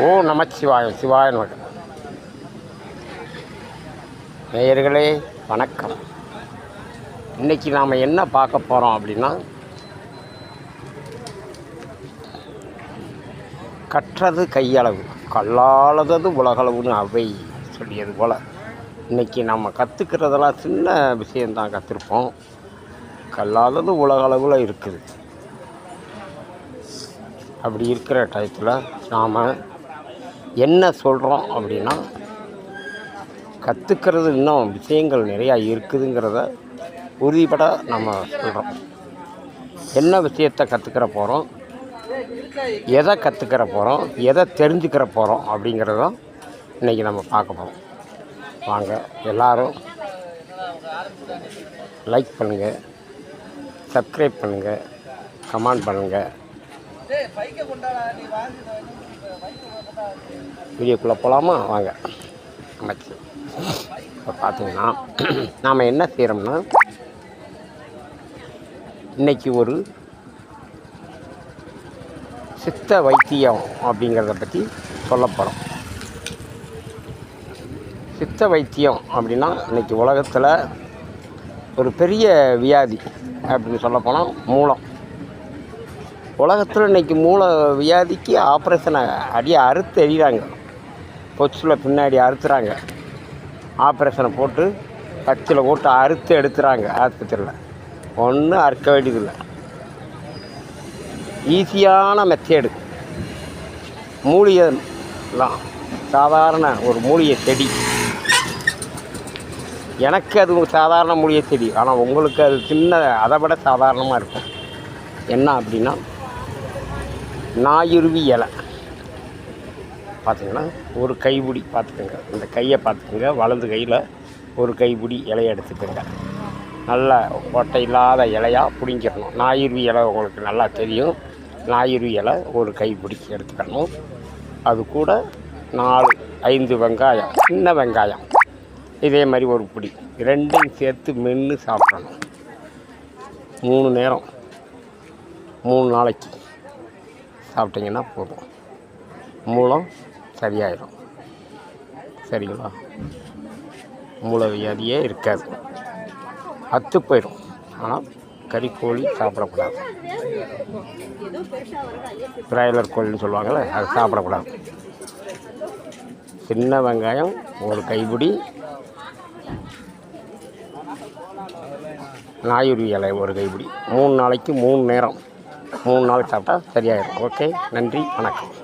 ஓ நமச்சிவாயம் சிவாயன் வகை நேயர்களே வணக்கம். இன்றைக்கி நாம் என்ன பார்க்க போகிறோம் அப்படின்னா கற்றது கையளவு கல்லாளதது உலகளவுன்னு அவை சொல்லியது போல். இன்றைக்கி நம்ம கற்றுக்கிறதெல்லாம் சின்ன விஷயந்தான் கற்றுருப்போம் கல்லாதது உலகளவில் இருக்குது. அப்படி இருக்கிற டயத்தில் நாம் என்ன சொல்கிறோம் அப்படின்னா கற்றுக்கிறது இன்னும் விஷயங்கள் நிறையா இருக்குதுங்கிறத உறுதிப்பட நம்ம சொல்கிறோம் என்ன விஷயத்தை கற்றுக்கிற போகிறோம் எதை கற்றுக்கிற போகிறோம் எதை தெரிஞ்சுக்கிற போகிறோம் அப்படிங்கிறதும் இன்றைக்கி நம்ம பார்க்க போகிறோம் வாங்க எல்லோரும் லைக் பண்ணுங்கள் சப்ஸ்கிரைப் பண்ணுங்கள் கமெண்ட் பண்ணுங்கள் வீடியோக்குள்ளே போகலாமா? வாங்க. அமைச்சு இப்போ பார்த்தீங்கன்னா நாம் என்ன செய்கிறோம்னா இன்னைக்கு ஒரு சித்த வைத்தியம் அப்படிங்கிறத பற்றி சொல்ல போகிறோம் சித்த வைத்தியம் அப்படின்னா இன்னைக்கு உலகத்தில் ஒரு பெரிய வியாதி அப்படின்னு சொல்ல போனால் மூலம். உலகத்தில் இன்றைக்கி மூளை வியாதிக்கு ஆப்ரேஷனை அடியை அறுத்து எறிகிறாங்க கொச்சில் பின்னாடி அறுத்துறாங்க. ஆப்ரேஷனை போட்டு கச்சில் போட்டு அறுத்து எடுத்துறாங்க. ஆஸ்பத்திரியில். ஒன்றும் அறுக்க வேண்டியதில்லை. ஈஸியான மெத்தேடு மூலிகைலாம் சாதாரண ஒரு மூலிகை செடி. எனக்கு அது ஒரு சாதாரண மூலிகை செடி. ஆனால் உங்களுக்கு அது சின்ன அதை விட சாதாரணமாக இருக்கும். என்ன அப்படின்னா நாயுருவி இலை. பார்த்திங்கன்னா ஒரு கைப்பிடி பார்த்துக்கோங்க இந்த கையை பார்த்துக்கோங்க வலது கையில் ஒரு கைப்பிடி இலையை எடுத்துக்கோங்க. நல்ல ஒட்டை இல்லாத இலையாக பிடிங்கிடணும். நாயுருவி இலை உங்களுக்கு நல்லா தெரியும். நாயுருவி இலை ஒரு கைப்பிடி எடுத்துக்கணும். அது கூட நாலு ஐந்து வெங்காயம் சின்ன வெங்காயம். இதே மாதிரி ஒரு பிடி. ரெண்டையும் சேர்த்து மென்று சாப்பிடணும். மூணு நேரம். மூணு நாளைக்கு. சாப்பிட்டீங்கன்னா போதும். மூலம் சரியாயிடும் சரிங்களா? மூல வியாதியே இருக்காது. அத்து போயிடும் ஆனால் கறி கோழி சாப்பிடக்கூடாது. பிராய்லர் கோழின்னு சொல்லுவாங்கள்ல அது சாப்பிடக்கூடாது. சின்ன வெங்காயம் ஒரு கைப்பிடி நாயுரி இலை ஒரு கைப்பிடி. மூணு நாளைக்கு மூணு நேரம். மூணு நாள் சாப்பிட்டா சரியாயிடும் ஓகே நன்றி. வணக்கம்.